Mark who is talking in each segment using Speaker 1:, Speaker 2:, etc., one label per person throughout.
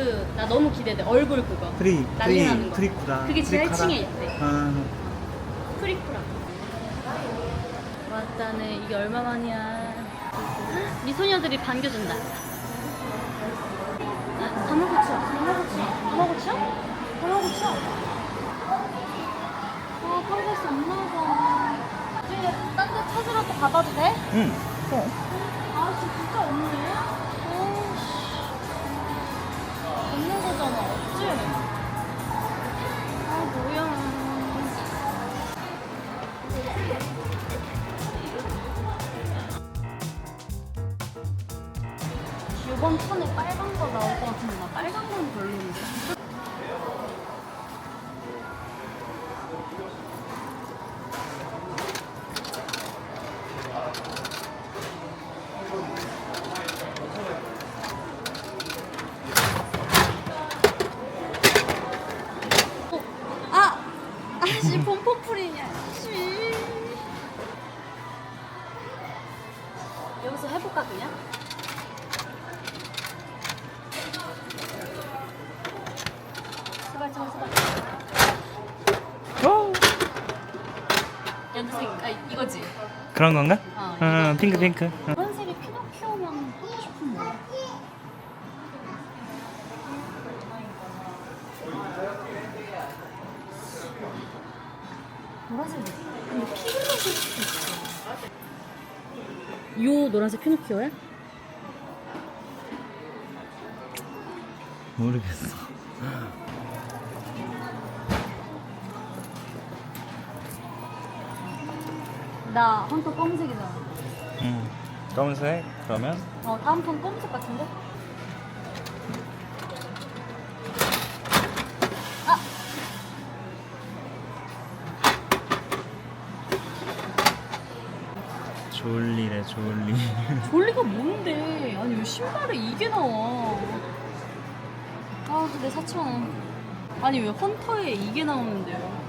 Speaker 1: 그 나 너무 기대돼. 얼굴 그거.
Speaker 2: 프리
Speaker 1: 난리
Speaker 2: 프리
Speaker 1: 나는 거.
Speaker 2: 프리쿠라
Speaker 1: 그게 제일
Speaker 2: 프리카라.
Speaker 1: 층에 있대
Speaker 2: 아,
Speaker 1: 프리쿠라. 맞다네. 이게 얼마 만이야? 미소녀들이 반겨준다. 다마고치야 다마고치야 다마고치야? 다마고치야 아 빨간색 안 나와. 이제 딴데 찾으러 또 가봐도 돼?
Speaker 2: 응.
Speaker 1: 아 아씨 폼포풀이냐 씨 여기서 해볼까 그냥?
Speaker 2: 오!
Speaker 1: 연두색 아 이거지?
Speaker 2: 그런 건가?
Speaker 1: 어,
Speaker 2: 어,
Speaker 1: 이거,
Speaker 2: 핑크. 핑크. 어.
Speaker 1: 요 노란색 피노키오야?
Speaker 2: 모르겠어.
Speaker 1: 나한톤 검은색이잖아
Speaker 2: 응. 검은색 그러면
Speaker 1: 어 다음 톤 검은색 같은데?
Speaker 2: 졸리.
Speaker 1: 졸리가 뭔데? 아니 왜 신발에 이게 나와? 아 근데 4,000원 아니 왜 헌터에 이게 나오는데요?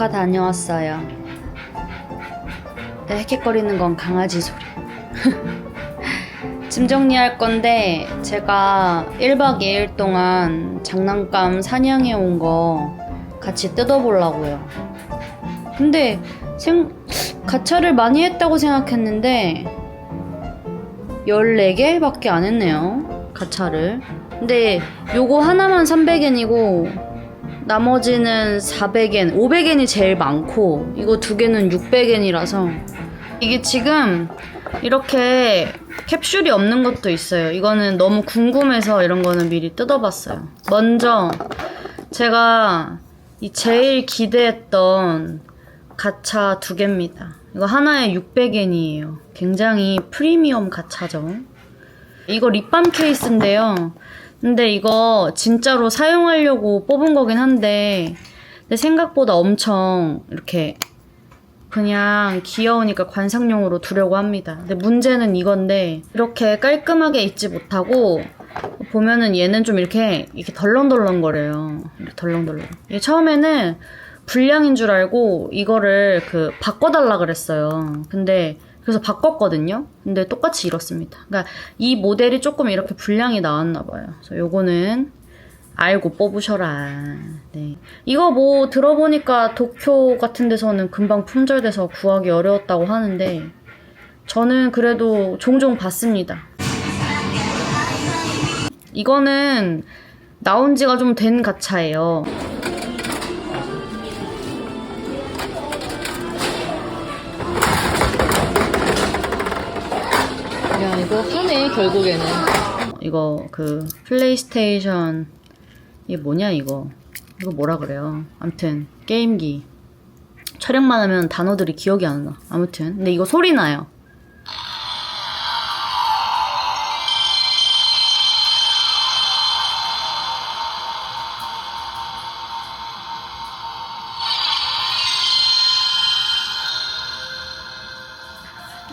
Speaker 1: 후쿠오카 다녀왔어요. 헥헥거리는 건 강아지 소리. 짐 정리할 건데 제가 1박 2일 동안 장난감 사냥해 온 거 같이 뜯어보려고요. 근데 생 가차를 많이 했다고 생각했는데 14개밖에 안 했네요. 가차를. 근데 요거 하나만 300엔이고 나머지는 400엔, 500엔이 제일 많고 이거 두 개는 600엔이라서 이게 지금 이렇게 캡슐이 없는 것도 있어요. 이거는 너무 궁금해서 이런 거는 미리 뜯어봤어요. 먼저 제가 이 제일 기대했던 가차 두 개입니다. 이거 하나에 600엔이에요. 굉장히 프리미엄 가차죠. 이거 립밤 케이스인데요. 근데 이거 진짜로 사용하려고 뽑은 거긴 한데 내 생각보다 엄청 이렇게 그냥 귀여우니까 관상용으로 두려고 합니다. 근데 문제는 이건데 이렇게 깔끔하게 입지 못하고 보면은 얘는 좀 이렇게 이렇게 덜렁덜렁거려요. 덜렁덜렁. 이게 처음에는 불량인 줄 알고 이거를 그 바꿔달라 그랬어요. 근데 그래서 바꿨거든요. 근데 똑같이 이렇습니다. 그러니까 이 모델이 조금 이렇게 불량이 나왔나 봐요. 그래서 요거는 알고 뽑으셔라. 네. 이거 뭐 들어보니까 도쿄 같은 데서는 금방 품절돼서 구하기 어려웠다고 하는데 저는 그래도 종종 봤습니다. 이거는 나온 지가 좀 된 가차예요.
Speaker 3: 결국에는.
Speaker 1: 이거 그 플레이스테이션 이게 뭐냐 이거? 이거 뭐라 그래요? 아무튼 게임기. 촬영만 하면 단어들이 기억이 안 나. 아무튼. 근데 이거 소리 나요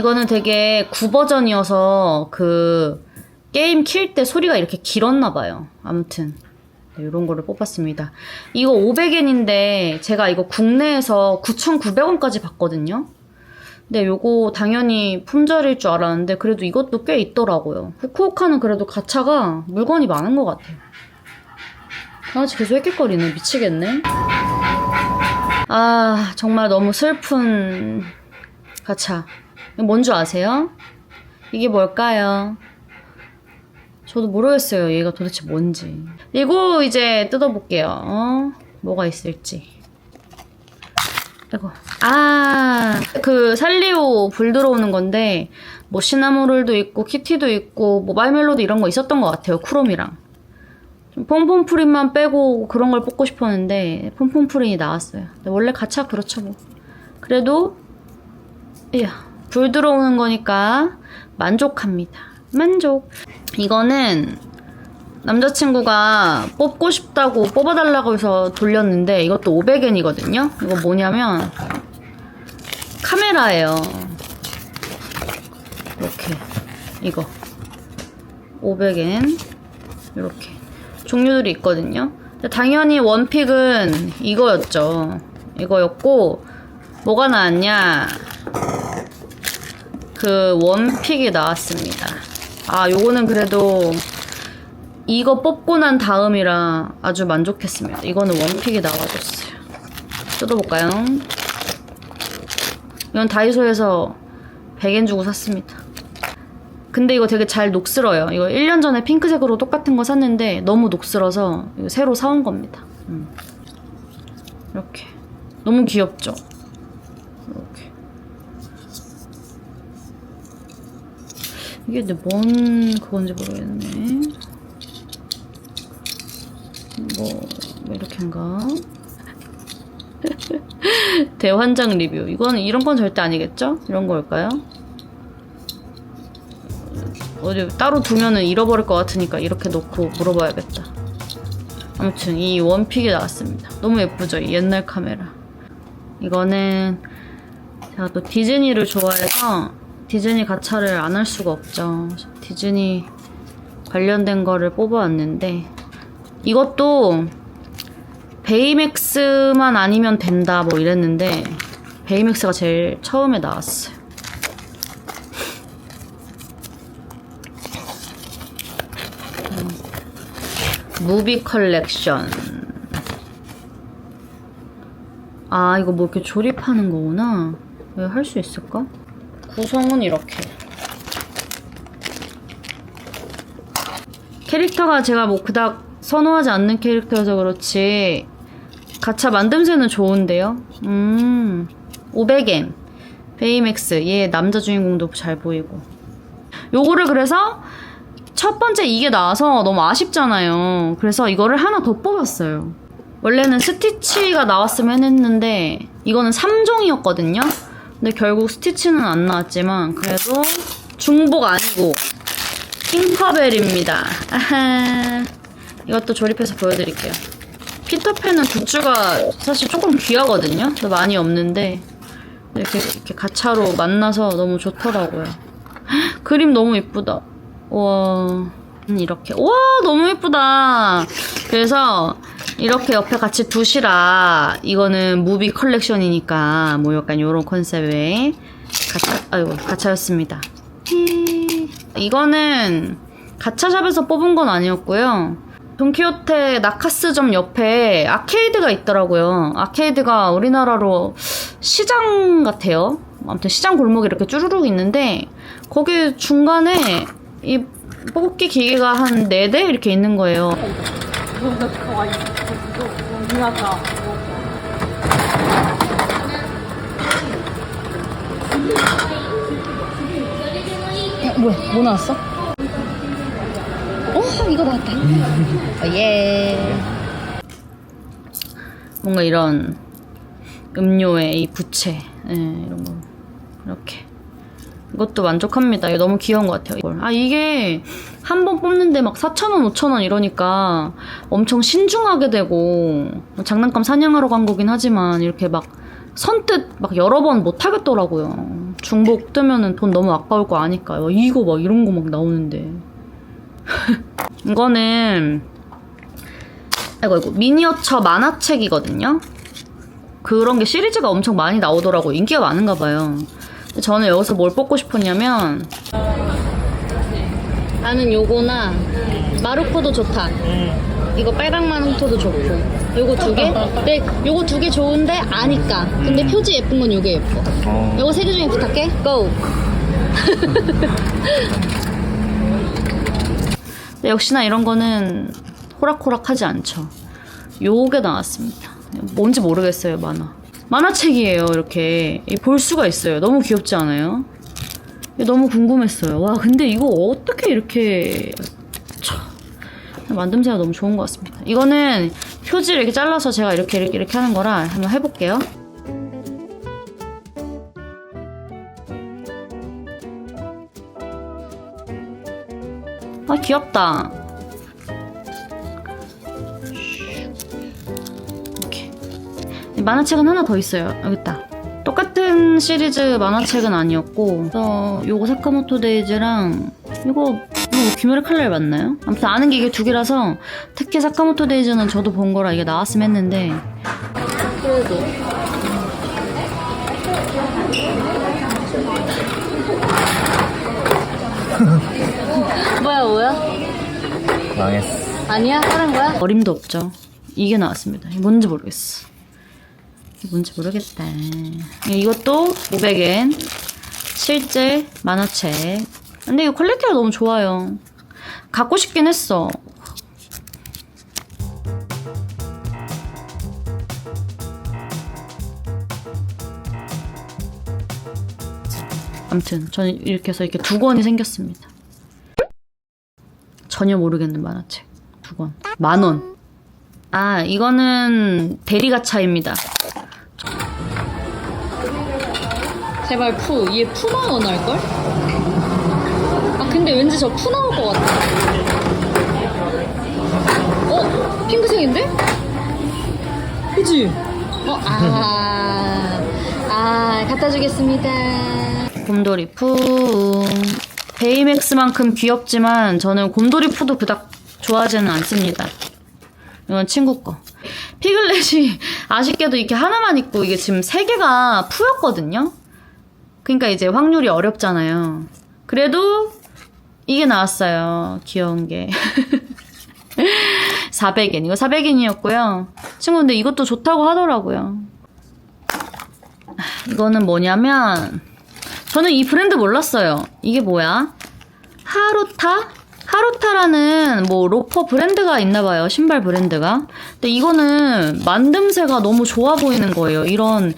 Speaker 1: 이거는 되게 구버전이어서 그 게임 킬 때 소리가 이렇게 길었나 봐요. 아무튼 네, 이런 거를 뽑았습니다. 이거 500엔인데 제가 이거 국내에서 9,900원까지 봤거든요. 근데 요거 당연히 품절일 줄 알았는데 그래도 이것도 꽤 있더라고요. 후쿠오카는 그래도 가차가 물건이 많은 것 같아요. 강아지 계속 헥헥거리네. 미치겠네. 아, 정말 너무 슬픈 가차. 뭔 줄 아세요? 이게 뭘까요? 저도 모르겠어요. 얘가 도대체 뭔지. 이거 이제 뜯어볼게요. 어? 뭐가 있을지. 이거. 아, 그 살리오 불 들어오는 건데, 뭐 시나모롤도 있고, 키티도 있고, 뭐 마이멜로도 이런 거 있었던 것 같아요. 쿠롬이랑. 좀 폼폼프린만 빼고 그런 걸 뽑고 싶었는데, 폼폼프린이 나왔어요. 원래 가차 그렇죠, 뭐. 그래도, 이야, 불 들어오는 거니까 만족합니다. 만족. 이거는 남자친구가 뽑고 싶다고 뽑아달라고 해서 돌렸는데 이것도 500엔이거든요. 이거 뭐냐면 카메라예요. 이렇게 이거 500엔 이렇게 종류들이 있거든요. 당연히 원픽은 이거였죠. 이거였고 뭐가 나왔냐? 그 원픽이 나왔습니다. 아, 요거는 그래도 이거 뽑고 난 다음이라 아주 만족했습니다. 이거는 원픽이 나와줬어요. 뜯어볼까요? 이건 다이소에서 100엔 주고 샀습니다. 근데 이거 되게 잘 녹슬어요. 이거 1년 전에 핑크색으로 똑같은 거 샀는데 너무 녹슬어서 새로 사온 겁니다. 음. 이렇게. 너무 귀엽죠? 이렇게. 이게 근데 뭔 그건지 모르겠네. 뭐, 뭐 이렇게인가? 대환장 리뷰. 이거는 이런 건 절대 아니겠죠? 이런 걸까요? 어디 따로 두면은 잃어버릴 것 같으니까 이렇게 놓고 물어봐야겠다. 아무튼 이 원픽이 나왔습니다. 너무 예쁘죠? 이 옛날 카메라. 이거는 제가 또 디즈니를 좋아해서 디즈니 가차를 안 할 수가 없죠. 디즈니 관련된 거를 뽑아왔는데 이것도 베이맥스만 아니면 된다 뭐 이랬는데 베이맥스가 제일 처음에 나왔어요. 음. 무비 컬렉션. 아 이거 뭐 이렇게 조립하는 거구나. 왜 할 수 있을까? 구성은 이렇게. 캐릭터가 제가 뭐 그닥 선호하지 않는 캐릭터여서 그렇지 가차 만듦새는 좋은데요. 음, 500엔 베이맥스 얘 남자 주인공도 잘 보이고 요거를 그래서 첫 번째 이게 나와서 너무 아쉽잖아요. 그래서 이거를 하나 더 뽑았어요. 원래는 스티치가 나왔으면 했는데 이거는 3종이었거든요. 근데 결국 스티치는 안 나왔지만 그래도 중복 아니고 킹커벨입니다. 아하. 이것도 조립해서 보여드릴게요. 피터팬은 굿즈가 사실 조금 귀하거든요. 많이 없는데 이렇게, 이렇게 가차로 만나서 너무 좋더라고요. 헉, 그림 너무 이쁘다. 와 음, 이렇게 와 너무 예쁘다. 그래서 이렇게 옆에 같이 두시라. 이거는 무비 컬렉션이니까 뭐 약간 이런 컨셉의 가차 아이고 가차였습니다. 히. 이거는 가차샵에서 뽑은 건 아니었고요. 돈키호테 나카스점 옆에 아케이드가 있더라고요. 아케이드가 우리나라로 시장 같아요. 아무튼 시장 골목이 이렇게 쭈루룩 있는데 거기 중간에 이 뽑기 기계가 한 4대 이렇게 있는 거예요. 야, 뭐야? 뭐 나왔어? 어, 이거 나왔다. 어, 예. 뭔가 이런 음료의 이 부채, 예, 이런 거 이렇게. 이것도 만족합니다. 이거 너무 귀여운 것 같아요. 이걸. 아 이게 한 번 뽑는데 막 4,000원, 5,000원 이러니까 엄청 신중하게 되고 장난감 사냥하러 간 거긴 하지만 이렇게 막 선뜻 막 여러 번 못 하겠더라고요. 중복 뜨면은 돈 너무 아까울 거 아니까 요 이거 막 이런 거 막 나오는데 이거는 아이고 이거 미니어처 만화책이거든요 그런 게 시리즈가 엄청 많이 나오더라고 인기가 많은가 봐요 저는 여기서 뭘 뽑고 싶었냐면 나는 요거나 마루코도 좋다. 이거 빨강 마루코도 좋고. 요거 두 개? 근데 요거 두 개 좋은데 아니까. 근데 표지 예쁜 건 요게 예뻐.
Speaker 2: 어.
Speaker 1: 요거 세 개 중에 부탁해. 고! 역시나 이런 거는 호락호락하지 않죠. 요게 나왔습니다. 뭔지 모르겠어요 만화 만화책이에요 이렇게. 이볼 수가 있어요. 너무 귀엽지 않아요? 너무 궁금했어요. 와 근데 이거 어떻게 이렇게 참, 만듦새가 너무 좋은 것 같습니다. 이거는 표지를 이렇게 잘라서 제가 이렇게 이렇게 이렇게 하는 거라 한번 해볼게요. 아 귀엽다 만화책은 하나 더 있어요 여기 있다 똑같은 시리즈 만화책은 아니었고 그래서 요거 사카모토 데이즈랑 이거 이거 귀멸의 칼날 맞나요? 아무튼 아는 게 이게 두 개라서 특히 사카모토 데이즈는 저도 본 거라 이게 나왔으면 했는데 그래도 뭐야 뭐야?
Speaker 2: 망했어.
Speaker 1: 아니야? 다른 거야? 어림도 없죠. 이게 나왔습니다. 뭔지 모르겠어. 뭔지 모르겠다. 이것도 500엔. 실제 만화책. 근데 이거 퀄리티가 너무 좋아요. 갖고 싶긴 했어. 아무튼 저는 이렇게 해서 이렇게 두 권이 생겼습니다. 전혀 모르겠는 만화책 두 권. 만 원. 아, 이거는 대리가차입니다.
Speaker 3: 제발 푸. 얘 푸 나온 할걸? 아 근데 왠지 저 푸 나올 것 같아. 어? 핑크색인데? 그지? 어? 아... 아... 갖다 주겠습니다.
Speaker 1: 곰돌이 푸. 베이맥스만큼 귀엽지만 저는 곰돌이 푸도 그닥 좋아하지는 않습니다. 이건 친구 거. 피글렛이 아쉽게도 이렇게 하나만 있고 이게 지금 세 개가 푸였거든요. 그러니까 이제 확률이 어렵잖아요. 그래도 이게 나왔어요. 귀여운 게. 400엔. 이거 400엔이었고요. 친구 근데 이것도 좋다고 하더라고요. 이거는 뭐냐면 저는 이 브랜드 몰랐어요. 이게 뭐야? 하루타? 하루타라는 뭐 로퍼 브랜드가 있나 봐요. 신발 브랜드가. 근데 이거는 만듦새가 너무 좋아 보이는 거예요. 이런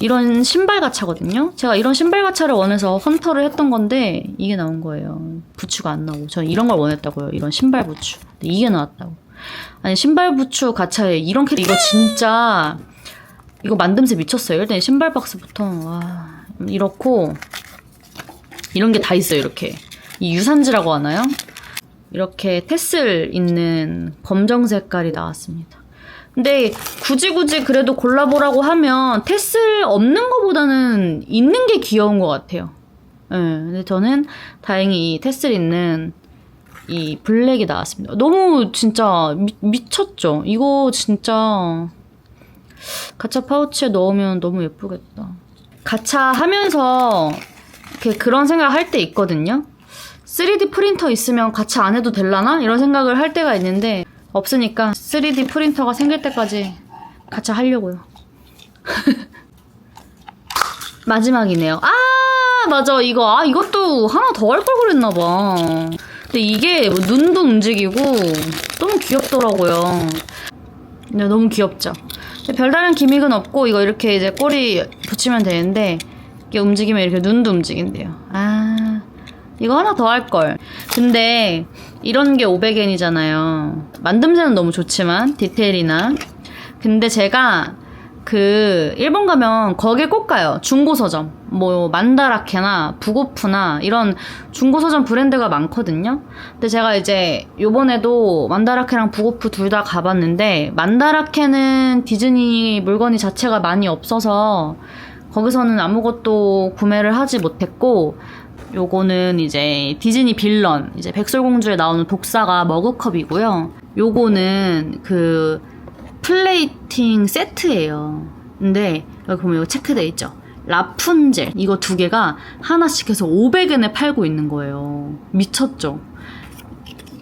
Speaker 1: 이런 신발 가차거든요. 제가 이런 신발 가차를 원해서 헌터를 했던 건데 이게 나온 거예요. 부츠가 안 나오고 저는 이런 걸 원했다고요. 이런 신발 부츠. 이게 나왔다고. 아니 신발 부츠 가차에 이런 캐 이거 진짜 이거 만듦새 미쳤어요. 일단 신발 박스부터 와 이렇고 이런 게 다 있어요. 이렇게 이 유산지라고 하나요? 이렇게 테슬 있는 검정 색깔이 나왔습니다. 근데 굳이 굳이 그래도 골라보라고 하면 테슬 없는 것보다는 있는 게 귀여운 것 같아요. 예, 근데 저는 다행히 이 테슬 있는 이 블랙이 나왔습니다. 너무 진짜 미, 미쳤죠? 이거 진짜 가차 파우치에 넣으면 너무 예쁘겠다. 가차 하면서 이렇게 그런 생각 할 때 있거든요. 3D 프린터 있으면 가차 안 해도 될라나? 이런 생각을 할 때가 있는데 없으니까 3D 프린터가 생길 때까지 가차 하려고요. 마지막이네요. 아 맞아 이거 아 이것도 하나 더 할 걸 그랬나 봐. 근데 이게 뭐 눈도 움직이고 너무 귀엽더라고요. 네, 너무 귀엽죠. 근데 별다른 기믹은 없고 이거 이렇게 이제 꼬리 붙이면 되는데 이게 움직이면 이렇게 눈도 움직인대요. 아 이거 하나 더 할 걸. 근데 이런 게 500엔이잖아요. 만듦새는 너무 좋지만 디테일이나 근데 제가 그 일본 가면 거기에 꼭 가요. 중고 서점. 뭐 만다라케나 부고프나 이런 중고 서점 브랜드가 많거든요. 근데 제가 이제 요번에도 만다라케랑 부고프 둘 다 가봤는데 만다라케는 디즈니 물건이 자체가 많이 없어서 거기서는 아무것도 구매를 하지 못했고 요거는 이제 디즈니 빌런 이제 백설공주에 나오는 독사가 머그컵이고요. 요거는 그 플레이팅 세트예요. 근데 여기 보면 이거 체크돼 있죠. 라푼젤 이거 두 개가 하나씩 해서 500엔에 팔고 있는 거예요. 미쳤죠.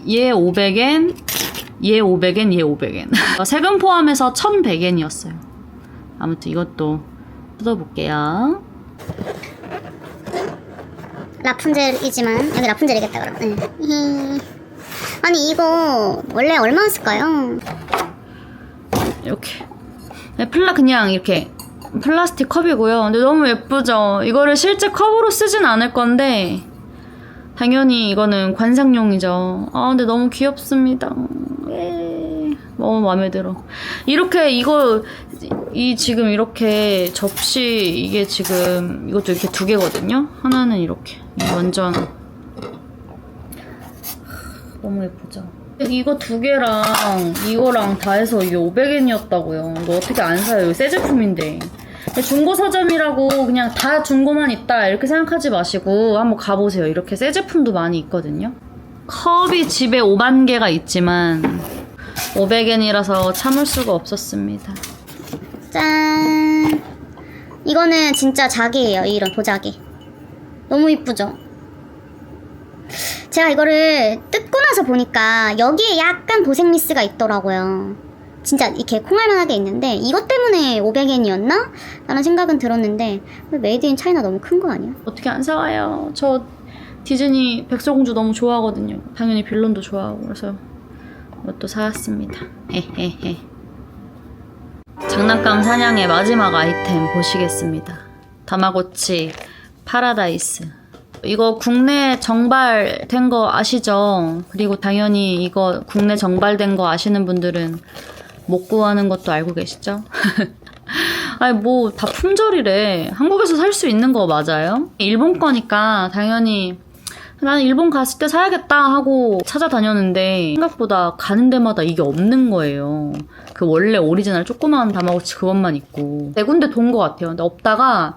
Speaker 1: 얘 500엔, 얘 500엔, 얘 500엔. 세금 포함해서 1100엔이었어요. 아무튼 이것도 뜯어볼게요.
Speaker 4: 라푼젤이지만 여기 라푼젤이겠다 그럼. 네. 히히. 아니 이거 원래 얼마였을까요?
Speaker 1: 이렇게. 네, 플라 그냥 이렇게 플라스틱 컵이고요. 근데 너무 예쁘죠? 이거를 실제 컵으로 쓰진 않을 건데 당연히 이거는 관상용이죠. 아 근데 너무 귀엽습니다. 예. 너무 마음에 들어. 이렇게 이거 이 지금 이렇게 접시 이게 지금 이것도 이렇게 두 개거든요. 하나는 이렇게 이 완전 너무 예쁘죠. 이거 두 개랑 이거랑 다 해서 이게 500엔이었다고요. 이거 어떻게 안 사요? 새 제품인데. 중고 서점이라고 그냥 다 중고만 있다 이렇게 생각하지 마시고 한번 가보세요. 이렇게 새 제품도 많이 있거든요. 컵이 집에 5만 개가 있지만 500엔이라서 참을 수가 없었습니다.
Speaker 4: 짠. 이거는 진짜 자기예요. 이런 도자기. 너무 이쁘죠? 제가 이거를 뜯고 나서 보니까 여기에 약간 도색 미스가 있더라고요. 진짜 이렇게 콩알만하게 있는데 이것 때문에 500엔이었나? 라는 생각은 들었는데 메이드 인 차이나 너무 큰 거 아니야?
Speaker 1: 어떻게 안 사와요? 저 디즈니 백설공주 너무 좋아하거든요. 당연히 빌런도 좋아하고 그래서 이것도 사왔습니다. 헤헤헤. 장난감 사냥의 마지막 아이템 보시겠습니다. 다마고치 파라다이스. 이거 국내 정발된 거 아시죠? 그리고 당연히 이거 국내 정발된 거 아시는 분들은 못 구하는 것도 알고 계시죠? 아니 뭐 다 품절이래. 한국에서 살 수 있는 거 맞아요? 일본 거니까 당연히 나는 일본 갔을 때 사야겠다 하고 찾아다녔는데 생각보다 가는 데마다 이게 없는 거예요. 그 원래 오리지널 조그마한 다마고치 그것만 있고 네 군데 돈 것 같아요. 근데 없다가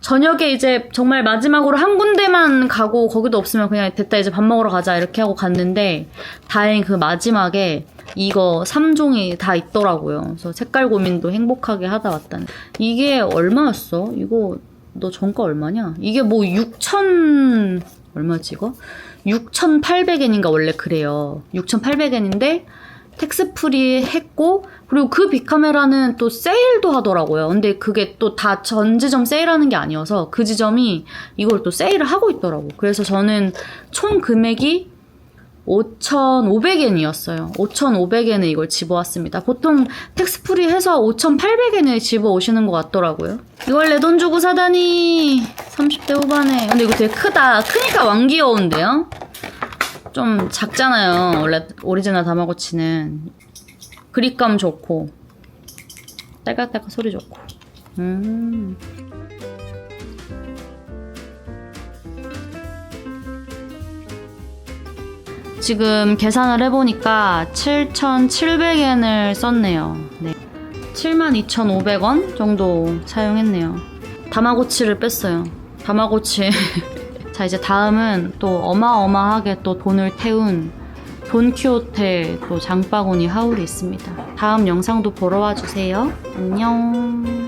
Speaker 1: 저녁에 이제 정말 마지막으로 한 군데만 가고 거기도 없으면 그냥 됐다 이제 밥 먹으러 가자 이렇게 하고 갔는데 다행히 그 마지막에 이거 3종이 다 있더라고요. 그래서 색깔 고민도 행복하게 하다 왔다는. 이게 얼마였어? 이거 너 정가 얼마냐? 이게 뭐 6천 얼마지 이거? 6,800엔인가 원래 그래요. 6,800엔인데 텍스 프리 했고 그리고 그 빅카메라는 또 세일도 하더라고요. 근데 그게 또 다 전 지점 세일하는 게 아니어서 그 지점이 이걸 또 세일을 하고 있더라고. 그래서 저는 총 금액이 5,500엔이었어요. 5,500엔에 이걸 집어왔습니다. 보통 텍스프리 해서 5,800엔에 집어오시는 것 같더라고요. 이걸 내 돈 주고 사다니 30대 후반에 근데 이거 되게 크다. 크니까 왕 귀여운데요? 좀 작잖아요. 원래 오리지널 다마고치는 그립감 좋고 딸깍딸깍 소리 좋고 음. 지금 계산을 해보니까 7,700엔을 썼네요. 네. 72,500원 정도 사용했네요. 다마고치를 뺐어요. 다마고치. 자, 이제 다음은 또 어마어마하게 또 돈을 태운 돈키호테 또 장바구니 하울이 있습니다. 다음 영상도 보러 와주세요. 안녕.